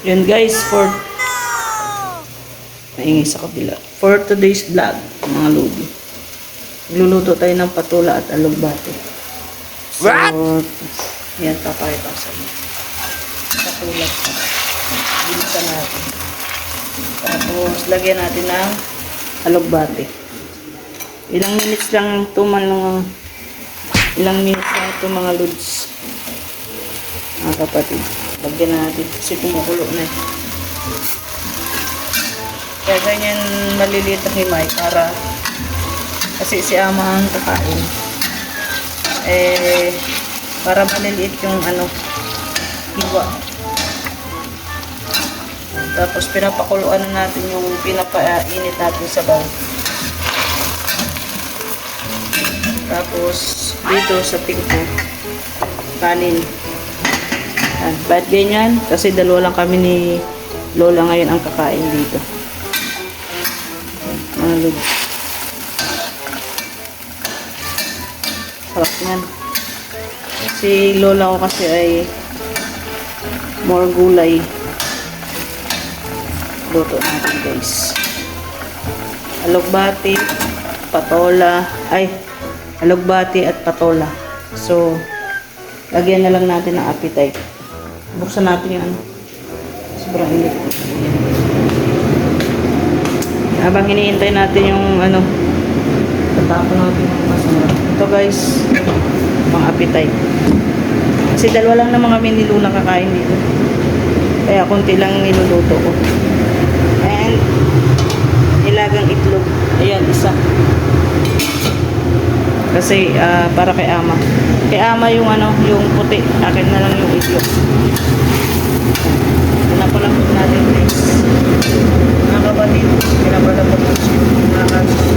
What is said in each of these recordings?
Yun guys, for... Maingay sa kabila. For today's vlog, mga lodi. Magluluto tayo ng patula at alugbate. So, What? yan, papakita ko sa inyo. Patula. Bilisan natin. Tapos, lagyan natin ng alugbate. Ilang minutes lang ito man lang ang- ilang minutes lang ito mga lods. Mga kapatid. Lagyan natin kasi kumukulo na eh. Kaya ganyan maliliit ang himay para kasi si ama ang kakain. Eh, para maliliit yung ano, hiwa. Tapos pinapakuluan na natin yung pinapainit natin sa bowl. Tapos dito sa tingko, kanin. Yan. Ba't ganyan? Kasi dalawa lang kami ni Lola ngayon ang kakain dito. Mga lods. Sarap yan. Si Lola ko kasi ay more gulay. Luto natin guys. Alugbati, patola, ay, alugbati at patola. So, lagyan na lang natin ng appetite. Buksan natin yung ano. Sobrang init. Habang hinihintay natin yung ano, tatapon natin yung masarap. Ito guys, pang appetite. Kasi dalawa lang naman kami ni Luna kakain dito. Kaya konti lang niluluto ko. And, nilagang itlog. Ayan, isa. Kasi ah, para kay ama. Kay ama yung ano, yung puti. Akin na lang yung itlog. Pinapalambot natin guys. Mga kapatid, pinapalambot natin mga kapatid.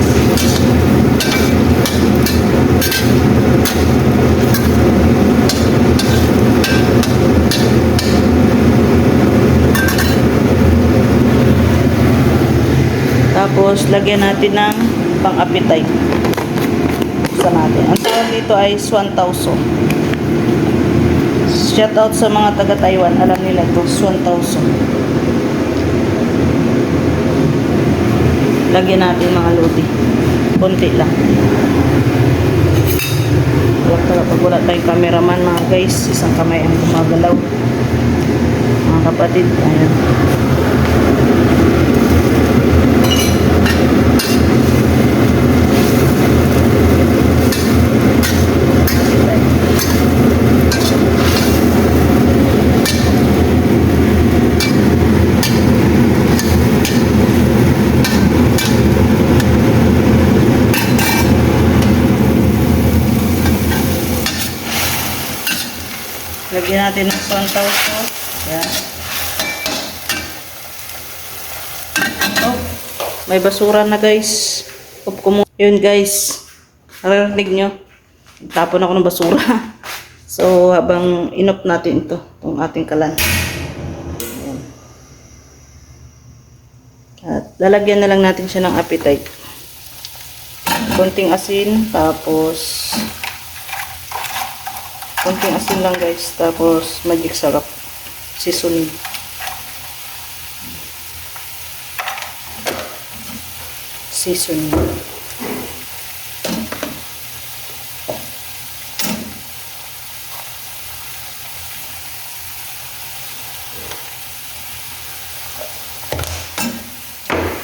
Tapos, lagyan natin ng pang-appetite. Buksan natin. Ang tawag dito ay swan tauso. Shout out sa mga taga Taiwan. Alam nila ito, swan tauso. Lagyan natin mga lodi. Konti lang. Wala talaga pag wala tayong cameraman mga guys. Isang kamay ang gumagalaw. Mga kapatid, ayan. Lagyan natin ng soy sauce. Yan. Oh, may basura na guys. Up ko muna. Yun guys. Narinig nyo? Tapon ako ng basura. So, habang inop natin ito, itong ating kalan. Ayan. At lalagyan na lang natin siya ng appetite. Konting asin, tapos konting asin lang guys, tapos magic sarap. Seasoning. Seasoning.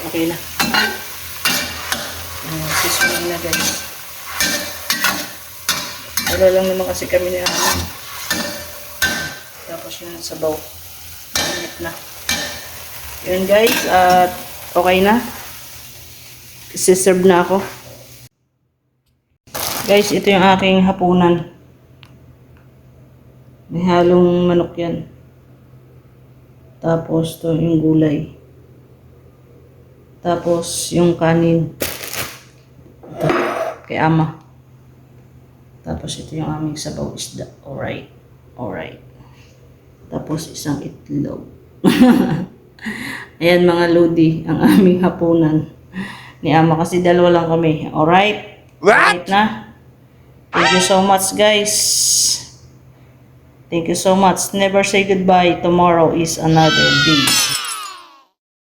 Okay na. Ayan, seasoning na guys. Wala lang naman kasi kami na ano. Tapos yun sa sabaw. Init na. Yun guys, at okay na. Siserve na ako. Guys, ito yung aking hapunan. May halong manok yan. Tapos to yung gulay. Tapos yung kanin. Ito, kay ama. Tapos ito yung aming sabaw isda. Alright. Alright. Tapos isang itlog. Ayan mga lodi, ang aming hapunan. Ni ama kasi dalawa lang kami. Alright? What? Alright na. Thank you so much guys. Thank you so much. Never say goodbye. Tomorrow is another day.